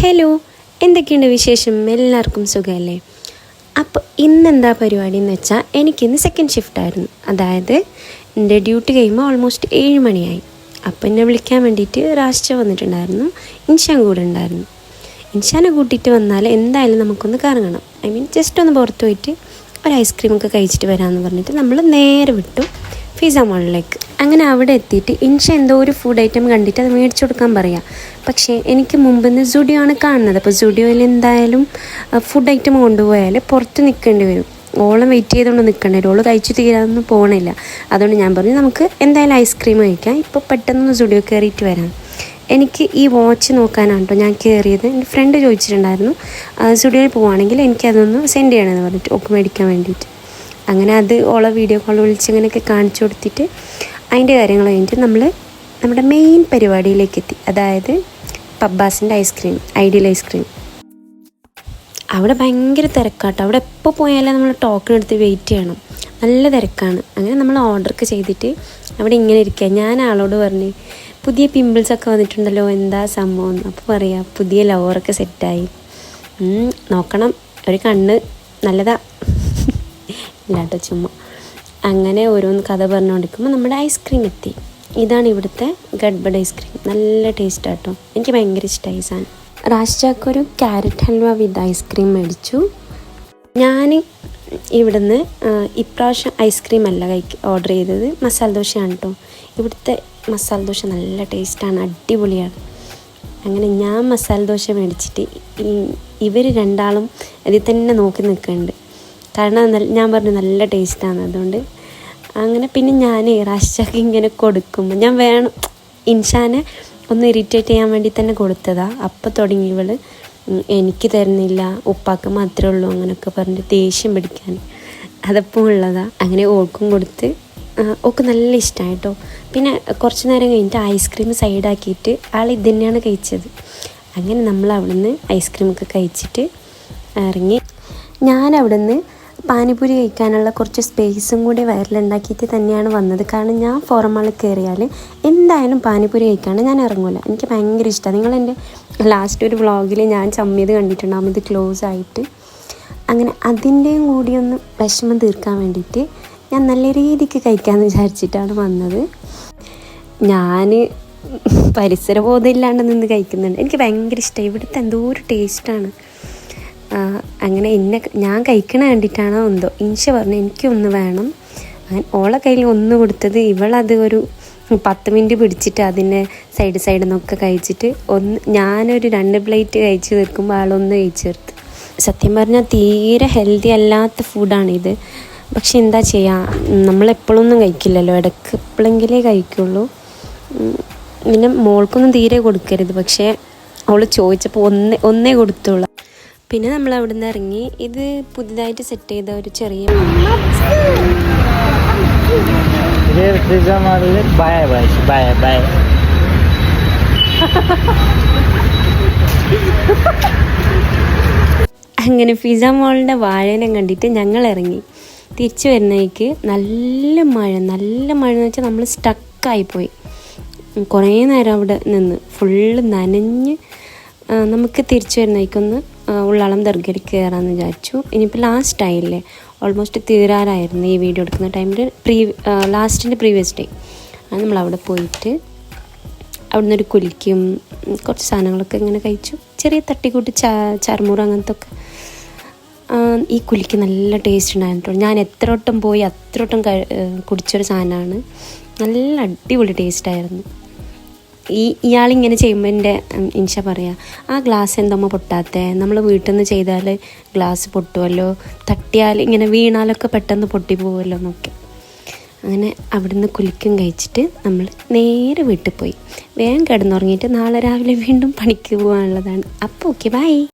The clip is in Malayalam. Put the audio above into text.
ഹലോ എന്തൊക്കെയുണ്ട് വിശേഷം? എല്ലാവർക്കും സുഖമല്ലേ? അപ്പോൾ ഇന്നെന്താ പരിപാടി എന്ന് വെച്ചാൽ എനിക്കിന്ന് സെക്കൻഡ് ഷിഫ്റ്റ് ആയിരുന്നു. അതായത് എന്റെ ഡ്യൂട്ടി കഴിയുമ്പോൾ ഓൾമോസ്റ്റ് ഏഴ് മണിയായി. അപ്പോൾ എന്നെ വിളിക്കാൻ വേണ്ടിയിട്ട് രാഷ്ട്ര വന്നിട്ടുണ്ടായിരുന്നു. ഇൻഷാൻ കൂടെ ഉണ്ടായിരുന്നു. ഇൻഷാനെ കൂട്ടിയിട്ട് വന്നാൽ എന്തായാലും നമുക്കൊന്ന് കറങ്ങണം. ഐ മീൻ ജസ്റ്റ് ഒന്ന് പുറത്ത് പോയിട്ട് ഒരു ഐസ്ക്രീമൊക്കെ കഴിച്ചിട്ട് വരാമെന്ന് പറഞ്ഞിട്ട് നമ്മൾ നേരെ വിട്ടു പിസ മോളിലേക്ക്. അങ്ങനെ അവിടെ എത്തിയിട്ട് ഇൻഷ എന്തോ ഒരു ഫുഡ് ഐറ്റം കണ്ടിട്ട് അത് മേടിച്ചു കൊടുക്കാൻ പറയാം. പക്ഷേ എനിക്ക് മുമ്പ് നിന്ന് സുഡിയോ ആണ് കാണുന്നത്. അപ്പോൾ സുഡിയോയിൽ എന്തായാലും ഫുഡ് ഐറ്റം കൊണ്ടുപോയാൽ പുറത്ത് നിൽക്കേണ്ടി വരും. ഓളം വെയിറ്റ് ചെയ്തുകൊണ്ട് നിൽക്കേണ്ടി വരും. ഓൾ കഴിച്ചു തീരാതൊന്നും പോകണില്ല അതുകൊണ്ട് ഞാൻ പറഞ്ഞു നമുക്ക് എന്തായാലും ഐസ്ക്രീം കഴിക്കാം. ഇപ്പോൾ പെട്ടെന്ന് സുഡിയോ കയറിയിട്ട് വരാം. എനിക്ക് ഈ വാച്ച് നോക്കാനാണ് കേട്ടോ ഞാൻ കയറിയത്. എന്റെ ഫ്രണ്ട് ചോദിച്ചിട്ടുണ്ടായിരുന്നു സ്റ്റുഡിയോയിൽ പോവുകയാണെങ്കിൽ എനിക്കതൊന്ന് സെൻഡ് ചെയ്യണമെന്ന് പറഞ്ഞിട്ട് ഒക്കെ മേടിക്കാൻ വേണ്ടിയിട്ട്. അങ്ങനെ അത് ഓളെ വീഡിയോ കോൾ വിളിച്ച് ഇങ്ങനെയൊക്കെ കാണിച്ചു കൊടുത്തിട്ട് അതിന്റെ കാര്യങ്ങൾ കഴിഞ്ഞിട്ട് നമ്മൾ നമ്മുടെ മെയിൻ പരിപാടിയിലേക്ക് എത്തി അതായത് പബ്ബാസിന്റെ ഐസ്ക്രീം ഐഡിയൽ ഐസ്ക്രീം അവിടെ ഭയങ്കര തിരക്കാട്ടോ. അവിടെ എപ്പോൾ പോയാലും നമ്മൾ ടോക്കൺ എടുത്ത് വെയിറ്റ് ചെയ്യണം. നല്ല തിരക്കാണ്. അങ്ങനെ നമ്മൾ ഓർഡറൊക്കെ ചെയ്തിട്ട് അവിടെ ഇങ്ങനെ ഇരിക്കുക ഞാൻ ആളോട് പറഞ്ഞു പുതിയ പിമ്പിൾസ് ഒക്കെ വന്നിട്ടുണ്ടല്ലോ എന്താ സംഭവം? അപ്പോൾ പറയാം പുതിയ ലവറൊക്കെ സെറ്റായി നോക്കണം. ഒരു കണ്ണ് നല്ലതാ. ഇല്ലാട്ടോ ചുമ്മാ. അങ്ങനെ ഓരോന്ന് കഥ പറഞ്ഞുകൊണ്ടിരിക്കുമ്പോൾ നമ്മുടെ ഐസ്ക്രീം എത്തി. ഇതാണ് ഇവിടുത്തെ ഗഡ്ബഡ് ഐസ്ക്രീം. നല്ല ടേസ്റ്റ് ആട്ടോ എനിക്ക് ഭയങ്കര ഇഷ്ടമായി സാധനം ഒരു ക്യാരറ്റ് ഹൽവ വിത്ത് ഐസ്ക്രീം മേടിച്ചു. ഞാൻ ഇവിടുന്ന് ഇപ്രാവശ്യം ഐസ്ക്രീം അല്ല കഴിക്ക് ഓർഡർ ചെയ്തത് മസാല ദോശയാണ് കേട്ടോ ഇവിടുത്തെ മസാല ദോശ നല്ല ടേസ്റ്റാണ് അടിപൊളിയാണ്. അങ്ങനെ ഞാൻ മസാല ദോശ മേടിച്ചിട്ട് ഇവർ രണ്ടാളും അതിൽ തന്നെ നോക്കി നിൽക്കുന്നുണ്ട് കാരണം ഞാൻ പറഞ്ഞു നല്ല ടേസ്റ്റാണ് അതുകൊണ്ട് അങ്ങനെ പിന്നെ ഞാൻ റാഷ്ചാക്ക് ഇങ്ങനെ കൊടുക്കുമ്പോൾ ഞാൻ വേണം ഇൻഷാനെ ഒന്ന് ഇറിറ്റേറ്റ് ചെയ്യാൻ വേണ്ടി തന്നെ കൊടുത്തതാണ് അപ്പോൾ തുടങ്ങി ഇവൾ എനിക്ക് തരുന്നില്ല. ഉപ്പാക്ക് മാത്രമേ ഉള്ളൂ അങ്ങനെയൊക്കെ പറഞ്ഞിട്ട് ദേഷ്യം പിടിക്കാൻ. അതപ്പോൾ ഉള്ളതാണ് അങ്ങനെ ഓൾക്കും കൊടുത്ത് ഒക്കെ നല്ല ഇഷ്ടമായിട്ടോ പിന്നെ കുറച്ച് നേരം കഴിഞ്ഞിട്ട് ഐസ്ക്രീം സൈഡാക്കിയിട്ട് ആൾ ഇത് തന്നെയാണ് കഴിച്ചത്. അങ്ങനെ നമ്മൾ അവിടുന്ന് ഐസ്ക്രീമൊക്കെ കഴിച്ചിട്ട് ഇറങ്ങി. ഞാൻ അവിടുന്ന് പാനിപൂരി കഴിക്കാനുള്ള കുറച്ച് സ്പേസും കൂടി വയറിലുണ്ടാക്കിയിട്ട് തന്നെയാണ് വന്നത്. കാരണം ഞാൻ ഫോറമാളിൽ കയറിയാൽ എന്തായാലും പാനിപൂരി കഴിക്കാണ്ട് ഞാൻ ഇറങ്ങില്ല എനിക്ക് ഭയങ്കര ഇഷ്ടമാണ് നിങ്ങളെന്റെ ലാസ്റ്റ് ഒരു വ്ളോഗിൽ ഞാൻ ചമ്മിയത് കണ്ടിട്ടുണ്ടാകും ഇത് ക്ലോസ് ആയിട്ട്. അങ്ങനെ അതിന്റെയും കൂടി ഒന്ന് വിഷമം തീർക്കാൻ വേണ്ടിയിട്ട് ഞാൻ നല്ല രീതിക്ക് കഴിക്കാമെന്ന് വിചാരിച്ചിട്ടാണ് വന്നത്. ഞാൻ പരിസര ബോധമില്ലാണ്ട് നിന്ന് കഴിക്കുന്നുണ്ട്. എനിക്ക് ഭയങ്കര ഇഷ്ടമായി ഇവിടുത്തെ എന്തോ ഒരു ടേസ്റ്റാണ് അങ്ങനെ എന്നെ ഞാൻ കഴിക്കണ കണ്ടിട്ടാണോ എന്തോ. ഇൻഷ പറഞ്ഞു എനിക്കൊന്ന് വേണം. അങ്ങനെ ഓളെ കയ്യിൽ ഒന്ന് കൊടുത്തത് ഇവളത് ഒരു പത്ത് മിനിറ്റ് പിടിച്ചിട്ട് അതിന്റെ സൈഡ് സൈഡിൽ നിന്നൊക്കെ കഴിച്ചിട്ട് ഒന്ന് ഞാനൊരു രണ്ട് പ്ലേറ്റ് കഴിച്ച് തീർക്കുമ്പോൾ ആളൊന്ന് കഴിച്ച് തീർത്ത്. സത്യം പറഞ്ഞാൽ തീരെ ഹെൽത്തി അല്ലാത്ത ഫുഡാണിത് പക്ഷെ എന്താ ചെയ്യുക നമ്മളെപ്പോഴൊന്നും കഴിക്കില്ലല്ലോ. ഇടയ്ക്ക് എപ്പോഴെങ്കിലേ കഴിക്കുള്ളൂ. പിന്നെ മോൾക്കൊന്നും തീരെ കൊടുക്കരുത്. പക്ഷേ അവൾ ചോദിച്ചപ്പോൾ ഒന്നേ ഒന്നേ കൊടുത്തുള്ളൂ. പിന്നെ നമ്മൾ അവിടെ നിന്ന് ഇറങ്ങി ഇത് പുതിയതായിട്ട് സെറ്റ് ചെയ്ത ഒരു ചെറിയ അങ്ങനെ ഫിസ മോളിന്റെ വാഴേനെ കണ്ടിട്ട് ഞങ്ങൾ ഇറങ്ങി. തിരിച്ചു വരുന്നേക്ക് നല്ല മഴ നല്ല മഴ എന്ന് വെച്ചാൽ നമ്മൾ സ്റ്റക്കായിപ്പോയി കുറേ നേരം അവിടെ നിന്ന് ഫുള്ള് നനഞ്ഞ് നമുക്ക് തിരിച്ചു വരുന്നേക്കൊന്ന് ഉള്ളളം ദർഗയിൽ കയറാമെന്ന് വിചാരിച്ചു. ഇനിയിപ്പോൾ ലാസ്റ്റ് ആയില്ലേ? ഓൾമോസ്റ്റ് തീരാറായിരുന്നു ഈ വീഡിയോ എടുക്കുന്ന ടൈമിൽ പ്രീ ലാസ്റ്റിന്റെ പ്രീവിയസ് ഡേ അത് നമ്മൾ അവിടെ പോയിട്ട് അവിടുന്ന് ഒരു കുലിക്കും കുറച്ച് സാധനങ്ങളൊക്കെ ഇങ്ങനെ കഴിച്ചു. ചെറിയ തട്ടിക്കൂട്ടി ചാ ചർമൂറ് അങ്ങനത്തെ ഒക്കെ ഈ കുലിക്ക് നല്ല ടേസ്റ്റ് ഉണ്ടായിരുന്നു ഞാൻ എത്ര വട്ടം പോയി അത്ര വട്ടം കുടിച്ചൊരു സാധനമാണ്. നല്ല അടിപൊളി ടേസ്റ്റായിരുന്നു ഈ ഇയാളിങ്ങനെ ചെയ്യുമ്പോൾ എന്റെ ഇൻഷ പറയാ ആ ഗ്ലാസ് എന്തമ്മ പൊട്ടാത്തേ? നമ്മൾ വീട്ടിൽ നിന്ന് ചെയ്താൽ ഗ്ലാസ് പൊട്ടുമല്ലോ തട്ടിയാൽ ഇങ്ങനെ വീണാലൊക്കെ പെട്ടെന്ന് പൊട്ടിപ്പോവുമല്ലോ എന്നൊക്കെ. അങ്ങനെ അവിടുന്ന് കുലിക്കും കഴിച്ചിട്ട് നമ്മൾ നേരെ വീട്ടിൽ പോയി. വേഗം കിടന്നുറങ്ങിയിട്ട് നാളെ രാവിലെ വീണ്ടും പണിക്ക് പോകാനുള്ളതാണ് അപ്പോൾ ഓക്കെ ബൈ.